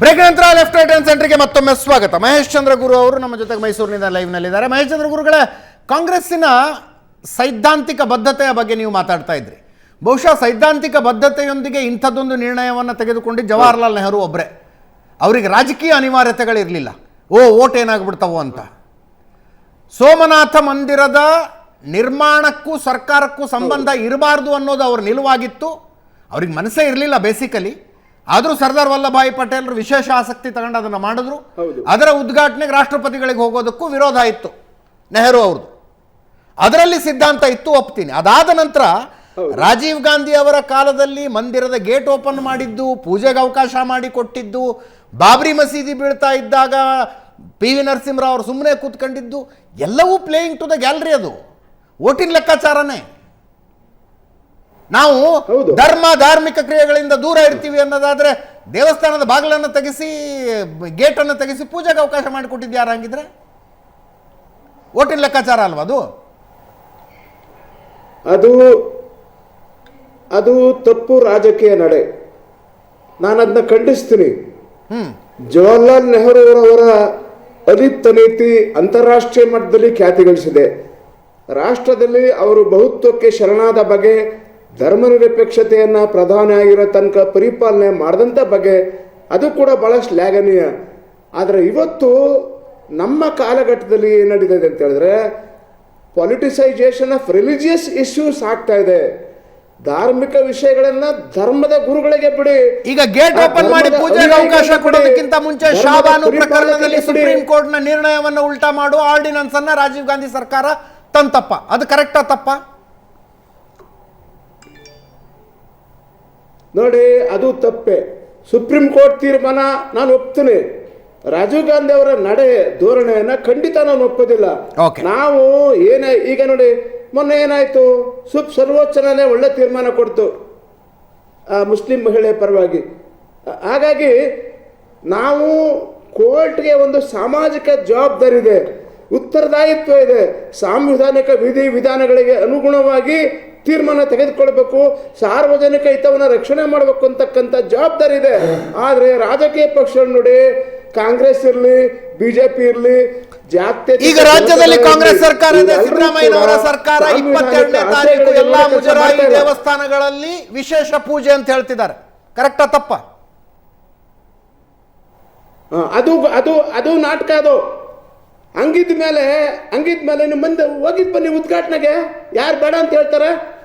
Break ನಂತರ left right hand ಸೆಂಟರ್ಗೆ ಮತ್ತೊಮ್ಮೆ ಸ್ವಾಗತ. ಮಹೇಶ್ ಚಂದ್ರ ಗುರು ಅವರು ನಮ್ಮ ಜೊತೆಗೆ ಮೈಸೂರಿನಿಂದ ಲೈವ್ನಲ್ಲಿದ್ದಾರೆ. ಮಹೇಶ್ ಚಂದ್ರ ಗುರುಗಳೇ ಕಾಂಗ್ರೆಸ್ಸಿನ ಸೈದ್ಧಾಂತಿಕ ಬದ್ಧತೆಯ ಬಗ್ಗೆ ನೀವು ಮಾತಾಡ್ತಾ ಇದ್ರಿ. ಬಹುಶಃ ಸೈದ್ಧಾಂತಿಕ ಬದ್ಧತೆಯೊಂದಿಗೆ ಇಂಥದ್ದೊಂದು ನಿರ್ಣಯವನ್ನು ತೆಗೆದುಕೊಂಡು ಜವಾಹರ್ಲಾಲ್ ನೆಹರು ಒಬ್ಬರೇ ಅವರಿಗೆ ರಾಜಕೀಯ ಅನಿವಾರ್ಯತೆಗಳಿರಲಿಲ್ಲ. ಓ ಓಟ್ ಏನಾಗ್ಬಿಡ್ತಾವೋ ಅಂತ. ಸೋಮನಾಥ ಮಂದಿರದ ನಿರ್ಮಾಣಕ್ಕೂ ಸರ್ಕಾರಕ್ಕೂ ಸಂಬಂಧ ಇರಬಾರ್ದು ಅನ್ನೋದು ಅವ್ರ ನಿಲುವಾಗಿತ್ತು. ಅವ್ರಿಗೆ ಮನಸ್ಸೇ ಇರಲಿಲ್ಲ ಬೇಸಿಕಲಿ ಆದರೂ ಸರ್ದಾರ್ ವಲ್ಲಭಾಯಿ ಪಟೇಲ್ರು ವಿಶೇಷ ಆಸಕ್ತಿ ತಗೊಂಡು ಅದನ್ನು ಮಾಡಿದ್ರು. ಅದರ ಉದ್ಘಾಟನೆಗೆ ರಾಷ್ಟ್ರಪತಿಗಳಿಗೆ ಹೋಗೋದಕ್ಕೂ ವಿರೋಧ ಇತ್ತು. ನೆಹರು ಅವ್ರದ್ದು ಅದರಲ್ಲಿ ಸಿದ್ಧಾಂತ ಇತ್ತು ಒಪ್ತೀನಿ. ಅದಾದ ನಂತರ ರಾಜೀವ್ ಗಾಂಧಿ ಅವರ ಕಾಲದಲ್ಲಿ ಮಂದಿರದ ಗೇಟ್ ಓಪನ್ ಮಾಡಿದ್ದು ಪೂಜೆಗೆ ಅವಕಾಶ ಮಾಡಿ ಕೊಟ್ಟಿದ್ದು ಬಾಬ್ರಿ ಮಸೀದಿ ಬೀಳ್ತಾ ಇದ್ದಾಗ ಪಿ ವಿ ನರಸಿಂಹರಾವ್ ಅವರು ಸುಮ್ಮನೆ ಕೂತ್ಕೊಂಡಿದ್ದು ಎಲ್ಲವೂ ಪ್ಲೇಯಿಂಗ್ ಟು ದ ಗ್ಯಾಲರಿ ಅದು. ಓಟಿನ ಲೆಕ್ಕಾಚಾರನೇ. ನಾವು ಹೌದು. ಧರ್ಮ ಧಾರ್ಮಿಕ ಕ್ರಿಯೆಗಳಿಂದ ದೂರ ಇರ್ತೀವಿ ಅನ್ನೋದಾದ್ರೆ ದೇವಸ್ಥಾನದ ಬಾಗಿಲನ್ನು ತೆಗೆಸಿ ಗೇಟನ್ನು ತೆಗೆಸಿ ಪೂಜೆಗೆ ಅವಕಾಶ ಮಾಡಿಕೊಟ್ಟಿದ್ದು ಯಾರು ಹಂಗಿದ್ರೆ? ಓಟಿನ ಲೆಕ್ಕಾಚಾರ ಅಲ್ವಾ ಅದು? ಅದು ಅದು ತಪ್ಪು ರಾಜಕೀಯ ನಡೆ. ನಾನು ಅದನ್ನ ಖಂಡಿಸ್ತೀನಿ ಜವಾಹರ್ಲಾಲ್ ನೆಹರು ಅವರ ಅಲಿಪ್ತ ನೀತಿ ಅಂತಾರಾಷ್ಟ್ರೀಯ ಮಟ್ಟದಲ್ಲಿ ಖ್ಯಾತಿ ಗಳಿಸಿದೆ ರಾಷ್ಟ್ರದಲ್ಲಿ ಅವರು ಬಹುತ್ವಕ್ಕೆ ಶರಣಾದ ಬಗೆ ಧರ್ಮನಿರಪೇಕ್ಷತೆಯನ್ನ ಪ್ರಧಾನ ಆಗಿರೋ ತನಕ ಪರಿಪಾಲನೆ ಮಾಡಿದಂಥ ಬಗೆ ಅದು ಕೂಡ ಬಹಳ ಶ್ಲಾಘನೀಯ ಆದರೆ ಇವತ್ತು ನಮ್ಮ ಕಾಲಘಟ್ಟದಲ್ಲಿ ಏನು ನಡೀತದೆ ಅಂತ ಹೇಳಿದ್ರೆ ಪೊಲಿಟಿಸೈಜೇಷನ್ ಆಫ್ ರಿಲಿಜಿಯಸ್ ಇಶ್ಯೂಸ್ ಆಗ್ತಾ ಇದೆ. ಧಾರ್ಮಿಕ ವಿಷಯಗಳನ್ನ ಧರ್ಮದ ಗುರುಗಳಿಗೆ ಬಿಡಿ. ಈಗ ಗೇಟ್ ಓಪನ್ ಮಾಡಿ ಪೂಜೆಗೆ ಅವಕಾಶ ಕೊಡೋದಕ್ಕಿಂತ ಮುಂಚೆ ಶಾಬಾನು ಪ್ರಕರಣದಲ್ಲಿ. ಸುಪ್ರೀಂ ಕೋರ್ಟ್ನ ನಿರ್ಣಯವನ್ನು ಉಲ್ಟಾ ಮಾಡುವ ಆರ್ಡಿನೆನ್ಸ್ ಅನ್ನ ರಾಜೀವ್ ಗಾಂಧಿ ಸರ್ಕಾರ ತಂತಪ್ಪ. ಅದು ಕರೆಕ್ಟಾ ತಪ್ಪ? ನೋಡಿ ಅದು ತಪ್ಪೆ. ಸುಪ್ರೀಂ ಕೋರ್ಟ್ ತೀರ್ಮಾನ ನಾನು ಒಪ್ತೀನಿ. ರಾಜೀವ್ ಗಾಂಧಿ ಅವರ ನಡೆ ಧೋರಣೆಯನ್ನ ಖಂಡಿತ ನಾನು ಒಪ್ಪೋದಿಲ್ಲ. ನಾವು ಏನೇ ಈಗ ನೋಡಿ ಮೊನ್ನೆ ಏನಾಯ್ತು? ಸುಪ್ ಸರ್ವೋಚ್ಚ ನ್ಯಾಯಾಲಯ ಒಳ್ಳೆ ತೀರ್ಮಾನ ಕೊಡ್ತು. ಆ ಮುಸ್ಲಿಂ ಮಹಿಳೆ ಪರವಾಗಿ. ಹಾಗಾಗಿ ನಾವು ಕೋರ್ಟ್ಗೆ ಒಂದು ಸಾಮಾಜಿಕ ಜವಾಬ್ದಾರಿ ಇದೆ. ಉತ್ತರದಾಯಿತ್ವ ಇದೆ. ಸಾಂವಿಧಾನಿಕ ವಿಧಿ ವಿಧಾನಗಳಿಗೆ ಅನುಗುಣವಾಗಿ ತೀರ್ಮಾನ ತೆಗೆದುಕೊಳ್ಬೇಕು. ಸಾರ್ವಜನಿಕ ಹಿತವನ್ನು ರಕ್ಷಣೆ ಮಾಡಬೇಕು ಅಂತಕ್ಕಂಥ ಜವಾಬ್ದಾರಿ ಇದೆ. ಆದರೆ ರಾಜಕೀಯ ಪಕ್ಷ ನೋಡಿ ಕಾಂಗ್ರೆಸ್ ಇರಲಿ ಬಿಜೆಪಿ ಇರಲಿ ಈಗ ರಾಜ್ಯದಲ್ಲಿ ಕಾಂಗ್ರೆಸ್ ಸರ್ಕಾರ ಇದೆ. ಸಿದ್ದರಾಮಯ್ಯನವರ ಸರ್ಕಾರ ಇಪ್ಪತ್ತೆರಡನೇ ತಾರೀಕು ಎಲ್ಲಾ ಮುಜರಾಯಿ ದೇವಸ್ಥಾನಗಳಲ್ಲಿ ವಿಶೇಷ ಪೂಜೆ ಅಂತ ಹೇಳ್ತಿದ್ದಾರೆ. ಕರೆಕ್ಟಾ ತಪ್ಪ? ಆ, ಅದು ಅದು ಅದು ನಾಟಕ ಅದು. ಹಂಗಿದ ಮೇಲೆ ಹಂಗಿದ ಮೇಲೆ ನಿಮ್ಮ ಮುಂದೆ ಹೋಗಿದ್ ಬನ್ನಿ ಉದ್ಘಾಟನೆಗೆ. ಯಾರು ಬೇಡ ಅಂತ ಹೇಳ್ತಾರೆ?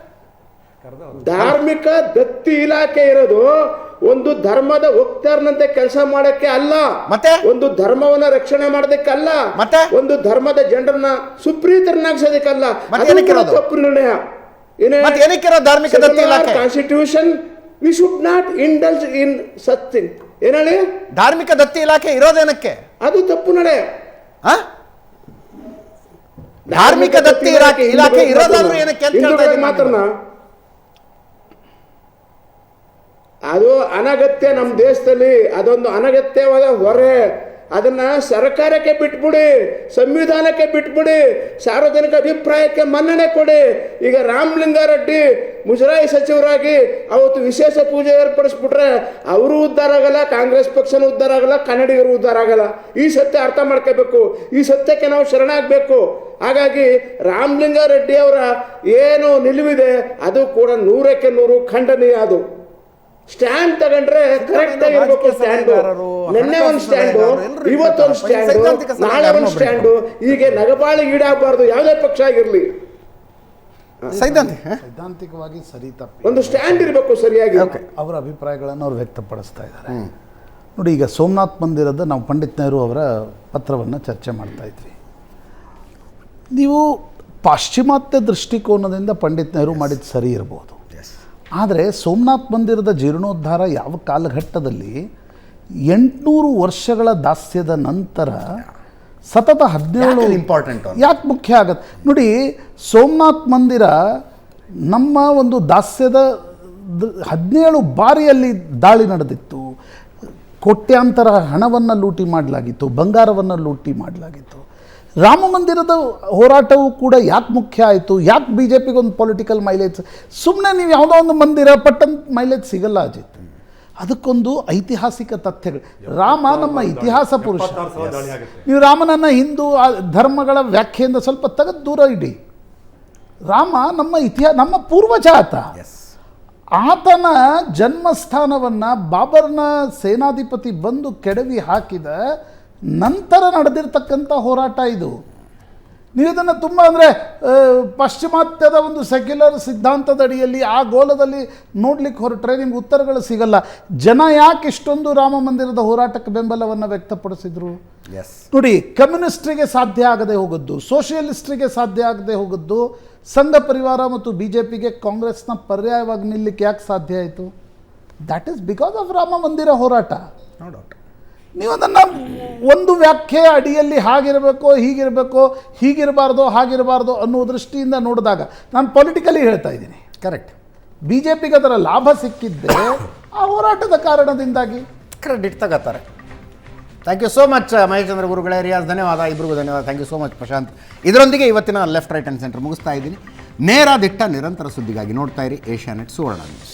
ಧಾರ್ಮಿಕ ದತ್ತಿ ಇಲಾಖೆ ಇರೋದು. ಒಂದು ಧರ್ಮದ ಒಕ್ತಾರ್ನಂತೆ ಕೆಲಸ ಮಾಡಕ್ಕೆ ಅಲ್ಲ. ಮತ್ತೆ? ಒಂದು ಧರ್ಮವನ್ನ ರಕ್ಷಣೆ ಮಾಡೋದಕ್ಕಲ್ಲ ಮತ್ತೆ? ಒಂದು ಧರ್ಮದ ಜನರನ್ನ ಸುಪ್ರೀತರನ್ನಾಗಿಸೋದಕ್ಕಲ್ಲ? ತಪ್ಪು ನಿರ್ಣಯ. ಧಾರ್ಮಿಕ ದತ್ತಿ ಇಲಾಖೆ? Constitution we should not indulge in such thing ಏನ್ ಹೇಳಿ? ಧಾರ್ಮಿಕ ದತ್ತಿ ಇಲಾಖೆ ಇರೋದೇನಕ್ಕೆ? ಅದು ತಪ್ಪು ನಡೆ? ಧಾರ್ಮಿಕ ದತ್ತಿ ಇಲಾಖೆ ಇಲಾಖೆ ಇರೋದಾದ್ರೂ ಏನಕ್ಕೆ ಅಂತ ಕೇಳ್ತಾ ಇದ್ದೀನಿ ಮಾತ್ರ ಅದು ಅನಗತ್ಯ ನಮ್ಮ ದೇಶದಲ್ಲಿ ಅದೊಂದು ಅನಗತ್ಯವಾದ ಹೊರೆ. ಅದನ್ನ ಸರ್ಕಾರಕ್ಕೆ ಬಿಟ್ಬಿಡಿ, ಸಂವಿಧಾನಕ್ಕೆ ಬಿಟ್ಬಿಡಿ, ಸಾರ್ವಜನಿಕ ಅಭಿಪ್ರಾಯಕ್ಕೆ ಮನ್ನಣೆ ಕೊಡಿ. ಈಗ ರಾಮಲಿಂಗಾರೆಡ್ಡಿ ಮುಜರಾಯಿ ಸಚಿವರಾಗಿ ಅವತ್ತು ವಿಶೇಷ ಪೂಜೆ ಏರ್ಪಡಿಸ್ಬಿಟ್ರೆ ಅವರು ಉದ್ಧಾರ ಆಗಲ್ಲ, ಕಾಂಗ್ರೆಸ್ ಪಕ್ಷನೂ ಉದ್ಧಾರ ಆಗಲ್ಲ, ಕನ್ನಡಿಗರು ಉದ್ಧಾರ ಆಗಲ್ಲ. ಈ ಸತ್ಯ ಅರ್ಥ ಮಾಡ್ಕೋಬೇಕು. ಈ ಸತ್ಯಕ್ಕೆ ನಾವು ಶರಣಾಗಬೇಕು. ಹಾಗಾಗಿ ರಾಮಲಿಂಗಾರೆಡ್ಡಿ ಅವರ ಏನು ನಿಲುವಿದೆ, ಅದು ಕೂಡ ನೂರಕ್ಕೆ ನೂರು ಖಂಡನೀಯ ಅದು. ಸ್ಟ್ಯಾಂಡ್ ತಗೊಂಡ್ರೆ ಕರೆಕ್ಟ್ ಆಗಿರ್ಬೇಕು ಸ್ಟ್ಯಾಂಡ್ ನಿನ್ನೆ ಒಂದು ಸ್ಟ್ಯಾಂಡ್ ಇವತ್ತೊಂದು. ಸ್ಟ್ಯಾಂಡು ನಾಳೆ ಒಂದು ಸ್ಟ್ಯಾಂಡು ಹೀಗೆ ನಗಬಾಳಿ ಈಡಾಗಬಾರ್ದು ಯಾವುದೇ ಪಕ್ಷ ಆಗಿರಲಿ. ಸೈದ್ಧಾಂತಿಕ ಸೈದ್ಧಾಂತಿಕವಾಗಿ ಸರಿ ತಪ್ಪು ಒಂದು ಸ್ಟ್ಯಾಂಡ್ ಇರಬೇಕು ಸರಿಯಾಗಿ. ಅವರ ಅಭಿಪ್ರಾಯಗಳನ್ನು ಅವ್ರು ವ್ಯಕ್ತಪಡಿಸ್ತಾ ಇದ್ದಾರೆ. ನೋಡಿ ಈಗ ಸೋಮನಾಥ್ ಮಂದಿರದ ನಾವು ಪಂಡಿತ್ ನೆಹರು ಅವರ ಪತ್ರವನ್ನು ಚರ್ಚೆ ಮಾಡ್ತಾ ಇದ್ವಿ. ನೀವು ಪಾಶ್ಚಿಮಾತ್ಯ ದೃಷ್ಟಿಕೋನದಿಂದ ಪಂಡಿತ್ ನೆಹರು ಮಾಡಿದ್ದು ಸರಿ ಇರ್ಬೋದು. ಆದರೆ ಸೋಮನಾಥ್ ಮಂದಿರದ ಜೀರ್ಣೋದ್ಧಾರ ಯಾವ ಕಾಲಘಟ್ಟದಲ್ಲಿ ಎಂಟುನೂರು ವರ್ಷಗಳ ದಾಸ್ಯದ ನಂತರ ಸತತ ಹದಿನೇಳು ಇಂಪಾರ್ಟೆಂಟ್ ಯಾಕೆ ಮುಖ್ಯ ಆಗತ್ತೆ? ನೋಡಿ ಸೋಮನಾಥ್ ಮಂದಿರ ನಮ್ಮ ಒಂದು ದಾಸ್ಯದ ಹದಿನೇಳು ಬಾರಿಯಲ್ಲಿ ದಾಳಿ ನಡೆದಿತ್ತು. ಕೋಟ್ಯಾಂತರ ಹಣವನ್ನು ಲೂಟಿ ಮಾಡಲಾಗಿತ್ತು ಬಂಗಾರವನ್ನು ಲೂಟಿ ಮಾಡಲಾಗಿತ್ತು. ರಾಮ ಮಂದಿರದ ಹೋರಾಟವು ಕೂಡ ಯಾಕೆ ಮುಖ್ಯ ಆಯಿತು? ಯಾಕೆ ಬಿ ಜೆ ಪಿಗೊಂದು ಒಂದು ಪೊಲಿಟಿಕಲ್ ಮೈಲೇಜ್ ಸುಮ್ಮನೆ ನೀವು ಯಾವುದೋ ಒಂದು ಮಂದಿರ ಪಟ್ಟಂತ ಮೈಲೇಜ್ ಸಿಗಲ್ಲ ಅಜಿತ್. ಅದಕ್ಕೊಂದು ಐತಿಹಾಸಿಕ ತಥ್ಯಗಳು. ರಾಮ ನಮ್ಮ ಇತಿಹಾಸ ಪುರುಷ. ನೀವು ರಾಮನನ್ನು ಹಿಂದೂ ಆ ಧರ್ಮಗಳ ವ್ಯಾಖ್ಯೆಯಿಂದ ಸ್ವಲ್ಪ ತೆಗೆದು ದೂರ ಇಡಿ. ರಾಮ ನಮ್ಮ ಇತಿಹಾಸ ನಮ್ಮ ಪೂರ್ವಜ ಆತ ಎಸ್ ಆತನ ಜನ್ಮಸ್ಥಾನವನ್ನು ಬಾಬರ್ನ ಸೇನಾಧಿಪತಿ ಬಂದು ಕೆಡವಿ ಹಾಕಿದ ನಂತರ ನಡೆದಿರ್ತಕ್ಕಂಥ ಹೋರಾಟ ಇದು. ನೀವು ಇದನ್ನು ತುಂಬ ಅಂದರೆ ಪಾಶ್ಚಿಮಾತ್ಯದ ಒಂದು ಸೆಕ್ಯುಲರ್ ಸಿದ್ಧಾಂತದ ಅಡಿಯಲ್ಲಿ ಆ ಗೋಲದಲ್ಲಿ ನೋಡ್ಲಿಕ್ಕೆ ಹೊರಟ್ರೆ ನಿಮ್ಗೆ ಉತ್ತರಗಳು ಸಿಗಲ್ಲ. ಜನ ಯಾಕೆ ಇಷ್ಟೊಂದು ರಾಮ ಮಂದಿರದ ಹೋರಾಟಕ್ಕೆ ಬೆಂಬಲವನ್ನು ವ್ಯಕ್ತಪಡಿಸಿದ್ರು? ಎಸ್ ನೋಡಿ ಕಮ್ಯುನಿಸ್ಟ್ರಿಗೆ ಸಾಧ್ಯ ಆಗದೆ ಹೋಗದ್ದು ಸೋಷಿಯಲಿಸ್ಟ್ರಿಗೆ ಸಾಧ್ಯ ಆಗದೆ ಹೋಗದ್ದು ಸಂಘ ಪರಿವಾರ ಮತ್ತು ಬಿ ಜೆ ಪಿಗೆ ಕಾಂಗ್ರೆಸ್ನ ಪರ್ಯಾಯವಾಗಿ ನಿಲ್ಲಕ್ಕೆ ಯಾಕೆ ಸಾಧ್ಯ ಆಯಿತು? That is because of Ram Mandir ಹೋರಾಟ. ನೋ ಡೌಟ್ ನೀವು ಅದನ್ನು ಒಂದು ವ್ಯಾಖ್ಯೆ ಅಡಿಯಲ್ಲಿ ಹಾಗಿರಬೇಕು ಹೀಗಿರಬೇಕು ಹೀಗಿರಬಾರ್ದು ಹಾಗಿರಬಾರ್ದು ಅನ್ನೋ ದೃಷ್ಟಿಯಿಂದ ನೋಡಿದಾಗ ನಾನು ಪೊಲಿಟಿಕಲಿ ಹೇಳ್ತಾ ಇದ್ದೀನಿ. ಕರೆಕ್ಟ್ ಬಿ ಜೆ ಪಿಗೆ ಅದರ ಲಾಭ ಸಿಕ್ಕಿದ್ದೆ ಆ ಹೋರಾಟದ ಕಾರಣದಿಂದಾಗಿ. ಕ್ರೆಡಿಟ್ ತಗೋತಾರೆ. Thank you so much Mahesh Chandra ಗುರುಗಳೇ ರಿಯಾಜ್ ಧನ್ಯವಾದ ಇಬ್ಬರಿಗೂ ಧನ್ಯವಾದ. Thank you so much Prashant. ಇದರೊಂದಿಗೆ ಇವತ್ತಿನ ಲೆಫ್ಟ್ ರೈಟ್ ಆ್ಯಂಡ್ ಸೆಂಟರ್ ಮುಗಿಸ್ತಾ ಇದ್ದೀನಿ. ನೇರ ದಿಟ್ಟ ನಿರಂತರ ಸುದ್ದಿಗಾಗಿ ನೋಡ್ತಾ ಇರಿ Asianet Suvarna news